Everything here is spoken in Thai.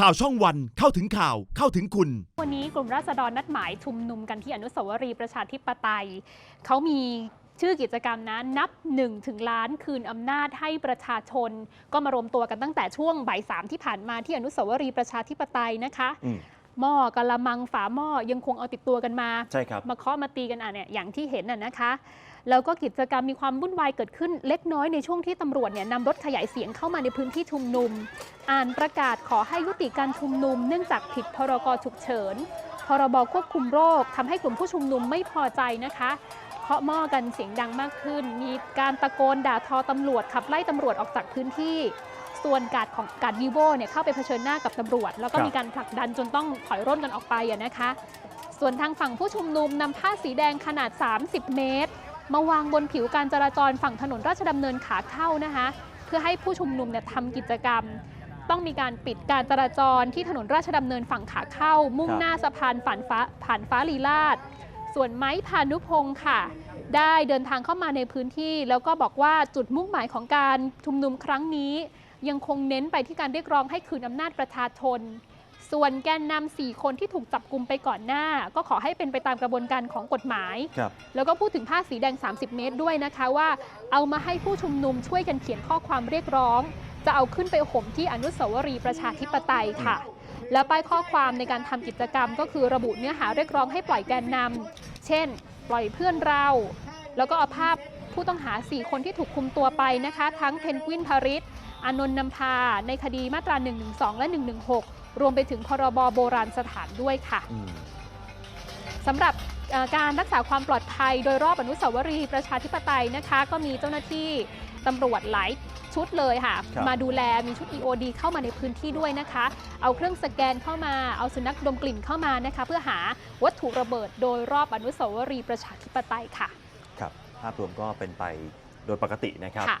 ข่าวช่องวันเข้าถึงข่าวเข้าถึงคุณ วันนี้กลุ่มราษฎรนัดหมายชุมนุมกันที่อนุสาวรีย์ประชาธิปไตย เขามีชื่อกิจกรรมนะนับ1ถึงล้านคืนอำนาจให้ประชาชน ก็มารวมตัวกันตั้งแต่ช่วงบ่ายสามที่ผ่านมาที่อนุสาวรีย์ประชาธิปไตยนะคะอืมหม้อกะละมังฝาหม้อยังคงเอาติดตัวกันมา ใช่ครับ มาเคาะมาตีกันอะเนี่ยอย่างที่เห็นน่ะนะคะ แล้วก็กิจกรรมมีความวุ่นวายเกิดขึ้นเล็กน้อยในช่วงที่ตำรวจเนี่ยนำรถขยายเสียงเข้ามาในพื้นที่ชุมนุม อ่านประกาศขอให้ยุติการชุมนุม เนื่องจากผิดพรกฉุกเฉิน พรบควบคุมโรคทำให้กลุ่มผู้ชุมนุมไม่พอใจนะคะเคาะหม้อกันเสียงดังมากขึ้น มีการตะโกนด่าทอตำรวจขับไล่ตำรวจออกจากพื้นที่ ส่วนการดของการวีโวเนี่ยเข้าไปเผชิญหน้ากับตำรวจ แล้วก็ครับมีการผลักดันจนต้องถอยร่นกันออกไปอะนะคะ ส่วนทางฝั่งผู้ชุมนุมนำผ้าสีแดงขนาด 30 เมตร มาวางบนผิวการจราจรฝั่งถนนราชดำเนินขาเข้านะคะ เพื่อให้ผู้ชุมนุมเนี่ยทำกิจกรรม ต้องมีการปิดการจราจรที่ถนนราชดำเนินฝั่งขาเข้า มุ่งหน้าสะพานผ่านฟ้าผ่านฟ้าลีลาดส่วนไม้พานุพงศ์ค่ะ ได้เดินทางเข้ามาในพื้นที่ แล้วก็บอกว่าจุดมุ่งหมายของการชุมนุมครั้งนี้ ยังคงเน้นไปที่การเรียกร้องให้คืนอำนาจประชาชน ส่วนแกนนำสี่คนที่ถูกจับกลุมไปก่อนหน้า ก็ขอให้เป็นไปตามกระบวนการของกฎหมาย ครับ แล้วก็พูดถึงผ้าสีแดง 30 เมตรด้วยนะคะว่า เอามาให้ผู้ชุมนุมช่วยกันเขียนข้อความเรียกร้อง จะเอาขึ้นไปห่มที่อนุสาวรีย์ประชาธิปไตยค่ะ และป้ายข้อความในการทำกิจกรรม ก็คือระบุเนื้อหาเรียกร้องให้ปล่อยแกนนำเช่น ปล่อยเพื่อนเรา แล้วก็เอาภาพผู้ต้องหา 4 คนที่ถูกคุมตัวไปนะคะ ทั้งเพนกวินพาริสอานนท์นำพา ในคดีมาตรา 112 และ 116 รวมไปถึงพรบโบราณสถานด้วยค่ะอืมสำหรับเอ่อการรักษาความปลอดภัยโดยรอบอนุสาวรีย์ประชาธิปไตยนะคะ ก็มีเจ้าหน้าที่ตำรวจหลายชุดเลยค่ะครับมาดูแลมีชุด EOD เข้ามาในพื้นที่ด้วยนะคะ เอาเครื่องสแกนเข้ามาเอาสุนัขดมกลิ่นเข้ามานะคะ เพื่อหาวัตถุระเบิดโดยรอบอนุสาวรีย์ประชาธิปไตยค่ะ ครับภาพรวมก็เป็นไปโดยปกตินะครับค่ะ